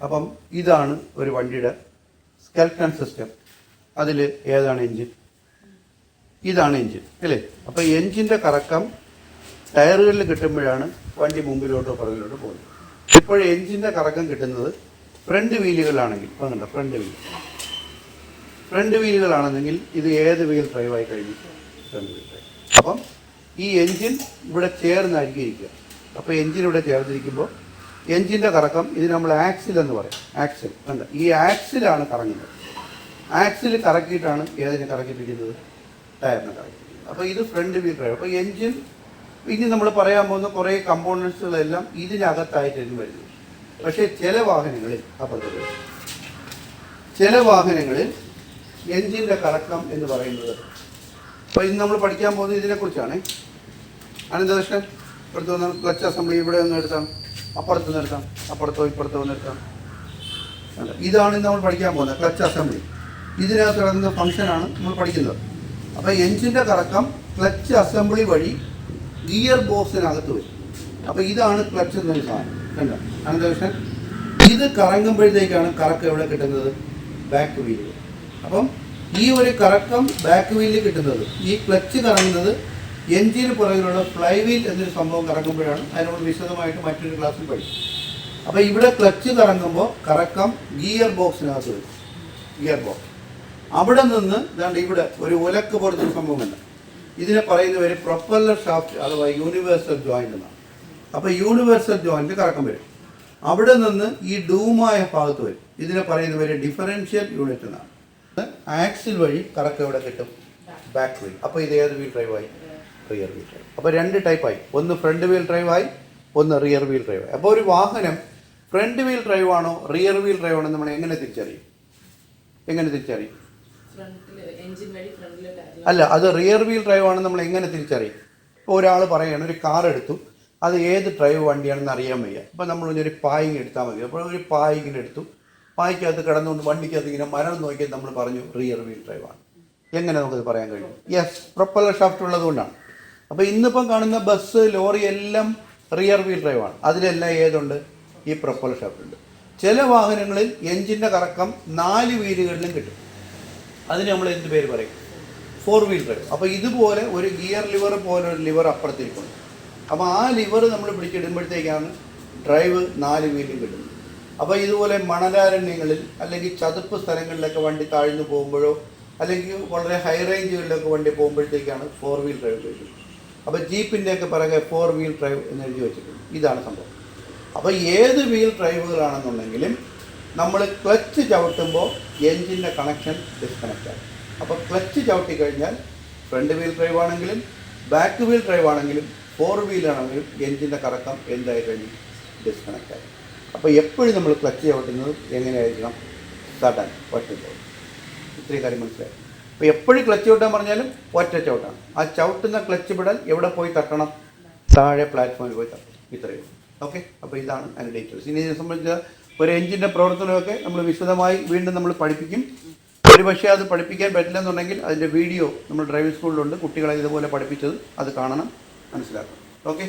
അപ്പം ഇതാണ് ഒരു വണ്ടിയുടെ സ്കെൽട്ടൺ സിസ്റ്റം അതിൽ ഏതാണ് എഞ്ചിൻ ഇതാണ് എഞ്ചിൻ അല്ലേ? അപ്പോൾ എൻജിന്റെ കറക്കം ടയറുകളിൽ കിട്ടുമ്പോഴാണ് വണ്ടി മുമ്പിലോട്ടോ പുറകിലോട്ടോ പോകുന്നത്. ഇപ്പോൾ എൻജിന്റെ കറക്കം കിട്ടുന്നത് ഫ്രണ്ട് വീലുകളാണെങ്കിൽ ഇപ്പം ഫ്രണ്ട് വീൽ ഫ്രണ്ട് വീലുകളാണെന്നെങ്കിൽ ഇത് ഏത് വീൽ ഡ്രൈവ് ആയി കഴിഞ്ഞു? ഫ്രണ്ട് വീൽ ഡ്രൈവ് അപ്പം ഈ എഞ്ചിൻ ഇവിടെ ചേർന്നായിരിക്കും ഇരിക്കുക. അപ്പോൾ എഞ്ചിൻ ഇവിടെ ചേർന്നിരിക്കുമ്പോൾ എഞ്ചിന്റെ കറക്കം ഇത് നമ്മൾ ആക്സിൽ എന്ന് പറയും. ആക്സിൽ. കണ്ട? ഈ ആക്സിലാണ് കറങ്ങുന്നത്. ആക്സിൽ കറക്കിയിട്ടാണ് ഏതിനെ കറക്കിപ്പിക്കുന്നത്? ടയറിനെ കറക്കിപ്പിക്കുന്നത്. അപ്പോൾ ഇത് ഫ്രണ്ട് വീൽ ഡ്രൈവ്. അപ്പോൾ എഞ്ചിൻ ഇനി നമ്മൾ പറയാൻ പോകുന്ന കുറേ കമ്പോണൻസുകളെല്ലാം ഇതിനകത്തായിട്ടായിരുന്നു വരുന്നത്. പക്ഷേ ചില വാഹനങ്ങളിൽ അപ്പുറത്ത് ചില വാഹനങ്ങളിൽ എഞ്ചിന്റെ കറക്കം എന്ന് പറയുന്നത് അപ്പോൾ ഇന്ന് നമ്മൾ പഠിക്കാൻ പോകുന്നത് ഇതിനെക്കുറിച്ചാണ്. അനന്തകൃഷ്ണൻ വന്ന് ക്ലച്ച് അസംബ്ലി ഇവിടെ ഒന്ന് എടുത്താം അപ്പുറത്ത് നിർത്താം അപ്പുറത്തോ ഇപ്പുറത്തോ നിർത്താം. ഇതാണ് നമ്മൾ പഠിക്കാൻ പോകുന്നത് ക്ലച്ച് അസംബ്ലി ഇതിനകത്ത് കിടക്കുന്ന ഫംഗ്ഷനാണ് നമ്മൾ പഠിക്കുന്നത്. അപ്പോൾ എഞ്ചിന്റെ കറക്കം ക്ലച്ച് അസംബ്ലി വഴി ഗിയർ ബോക്സിനകത്ത് വരും. അപ്പോൾ ഇതാണ് ക്ലച്ച് എന്നൊരു സാധനം. കണ്ടോ? അനന്തകൃഷ്ണൻ ഇത് കറങ്ങുമ്പോഴത്തേക്കാണ് കറക്കം എവിടെ കിട്ടുന്നത്? ബാക്ക് വീലിൽ അപ്പം ഈ ഒരു കറക്കം ബാക്ക് വീലിൽ കിട്ടുന്നത് ഈ ക്ലച്ച് കറങ്ങുന്നത് എഞ്ചിന് പുറകിലുള്ള ഫ്ലൈ വീൽ എന്നൊരു സംഭവം കറങ്ങുമ്പോഴാണ് അതിനോട് വിശദമായിട്ട് മറ്റൊരു ക്ലാസ്സിൽ പഠിക്കും. അപ്പോൾ ഇവിടെ ക്ലച്ച് കറങ്ങുമ്പോൾ കറക്കം ഗിയർ ബോക്സിനകത്ത് വരും. Gear box. അവിടെ നിന്ന് ഇതാണ്ട് ഇവിടെ ഒരു ഉലക്ക് പോലത്തെ സംഭവമുണ്ട്. ഇതിനെ പറയുന്ന പേര് പ്രൊപ്പല്ലർ ഷാഫ്റ്റ് അഥവാ യൂണിവേഴ്സൽ ജോയിന്റ് എന്നാണ്. അപ്പോൾ യൂണിവേഴ്സൽ ജോയിന്റ് കറക്കം വരും. അവിടെ നിന്ന് ഈ ഡൂമായ ഭാഗത്ത് വരും. ഇതിനെ പറയുന്ന പേര് ഡിഫറൻഷ്യൽ യൂണിറ്റ് എന്നാണ്. ആക്സിൽ വഴി കറക്കം എവിടെ കിട്ടും? ബാക്ക് വീൽ അപ്പോൾ ഇത് ഏത് വീൽ ഡ്രൈവായി? റിയർ വീൽ ഡ്രൈവ് അപ്പോൾ രണ്ട് ടൈപ്പായി ഒന്ന് ഫ്രണ്ട് വീൽ ഡ്രൈവായി ഒന്ന് റിയർ വീൽ ഡ്രൈവായി അപ്പോൾ ഒരു വാഹനം ഫ്രണ്ട് വീൽ ഡ്രൈവ് ആണോ റിയർ വീൽ ഡ്രൈവ് ആണോ നമ്മൾ എങ്ങനെ തിരിച്ചറിയും? എങ്ങനെ തിരിച്ചറിയും? അല്ല അത് റിയർ വീൽ ഡ്രൈവ് ആണെന്ന് നമ്മൾ എങ്ങനെ തിരിച്ചറിയും? ഇപ്പോൾ ഒരാൾ പറയുകയാണ് ഒരു കാർ എടുത്തു. അത് ഏത് ഡ്രൈവ് വണ്ടിയാണെന്ന് അറിയാൻ വയ്യ. അപ്പോൾ നമ്മൾ ഒരു പായിങ് എടുത്താൽ മതി. അപ്പോൾ ഒരു പായിങ്ങിന് എടുത്തു. പായ്ക്കകത്ത് കിടന്നുകൊണ്ട് വണ്ടിക്കകത്ത് ഇങ്ങനെ മരണം നോക്കിയാൽ നമ്മൾ പറഞ്ഞു റിയർ വീൽ ഡ്രൈവ് ആണ്. എങ്ങനെ നമുക്കത് പറയാൻ കഴിയും? യെസ് പ്രൊപ്പലർ ഷാഫ്റ്റ് ഉള്ളതുകൊണ്ടാണ്. അപ്പോൾ ഇന്നിപ്പം കാണുന്ന ബസ് ലോറി എല്ലാം റിയർ വീൽ ഡ്രൈവാണ് അതിലെല്ലാം ഏതുണ്ട്? ഈ പ്രൊപ്പൽ ഷാഫ്റ്റ് ഉണ്ട്. ചില വാഹനങ്ങളിൽ എഞ്ചിന്റെ കറക്കം നാല് വീലുകളിലും കിട്ടും. അതിന് നമ്മൾ എന്ത് പേര് പറയും? ഫോർ വീൽ ഡ്രൈവ് അപ്പോൾ ഇതുപോലെ ഒരു ഗിയർ ലിവർ പോലെ ഒരു ലിവർ അപ്പുറത്തിരിക്കുന്നു അപ്പോൾ ആ ലിവർ നമ്മൾ പിടിച്ചിടുമ്പോഴത്തേക്കാണ് ഡ്രൈവ് നാല് വീലും കിട്ടുന്നത്. അപ്പോൾ ഇതുപോലെ മണലാരണ്യങ്ങളിൽ അല്ലെങ്കിൽ ചതുപ്പ് സ്ഥലങ്ങളിലൊക്കെ വണ്ടി താഴ്ന്നു പോകുമ്പോഴോ അല്ലെങ്കിൽ വളരെ ഹൈ റേഞ്ചുകളിലൊക്കെ വണ്ടി പോകുമ്പോഴത്തേക്കാണ് ഫോർ വീൽ ഡ്രൈവ് കിട്ടുന്നത് അപ്പോൾ ജീപ്പിന്റെയൊക്കെ പിറകെ ഫോർ വീൽ ഡ്രൈവ് എന്ന് എഴുതി വെച്ചിട്ടുണ്ട്. ഇതാണ് സംഭവം. അപ്പോൾ ഏത് വീൽ ഡ്രൈവുകളാണെന്നുണ്ടെങ്കിലും നമ്മൾ ക്ലച്ച് ചവിട്ടുമ്പോൾ എൻജിന്റെ കണക്ഷൻ ഡിസ്കണക്റ്റ് ആകും അപ്പോൾ ക്ലച്ച് ചവിട്ടി കഴിഞ്ഞാൽ ഫ്രണ്ട് വീൽ ഡ്രൈവ് ആണെങ്കിലും ബാക്ക് വീൽ ഡ്രൈവ് ആണെങ്കിലും ഫോർ വീലാണെങ്കിലും എൻജിന്റെ കറക്കം എന്തായി കഴിഞ്ഞു ഡിസ്കണക്റ്റ് ആയി അപ്പോൾ എപ്പോഴും നമ്മൾ ക്ലച്ച് ചവിട്ടുന്നത് എങ്ങനെയായിരിക്കണം? സഡൻ പറ്റുമ്പോൾ ഇത്രയും കാര്യം മനസ്സിലായി? അപ്പോൾ എപ്പോഴും ക്ലച്ച് ചവിട്ടാൻ പറഞ്ഞാലും ഒറ്റ ചവിട്ടാണ് ആ ചവിട്ടുന്ന ക്ലച്ച് വിടൽ എവിടെ പോയി തട്ടണം? താഴെ പ്ലാറ്റ്ഫോമിൽ പോയി തട്ടണം ഇത്രയും ഓക്കെ അപ്പോൾ ഇതാണ് അതിന്റെ ഡീറ്റെയിൽസ് ഇനി സംബന്ധിച്ച് ഒരു എഞ്ചിന്റെ പ്രവർത്തനമൊക്കെ നമ്മൾ വിശദമായി വീണ്ടും നമ്മൾ പഠിപ്പിക്കും. ഒരു പക്ഷേ അത് പഠിപ്പിക്കാൻ പറ്റില്ലെന്നുണ്ടെങ്കിൽ അതിന്റെ വീഡിയോ നമ്മൾ ഡ്രൈവിംഗ് സ്കൂളിലുണ്ട് കുട്ടികളെ ഇതുപോലെ പഠിപ്പിച്ചത് അത് കാണണം മനസ്സിലാക്കണം. ഓക്കെ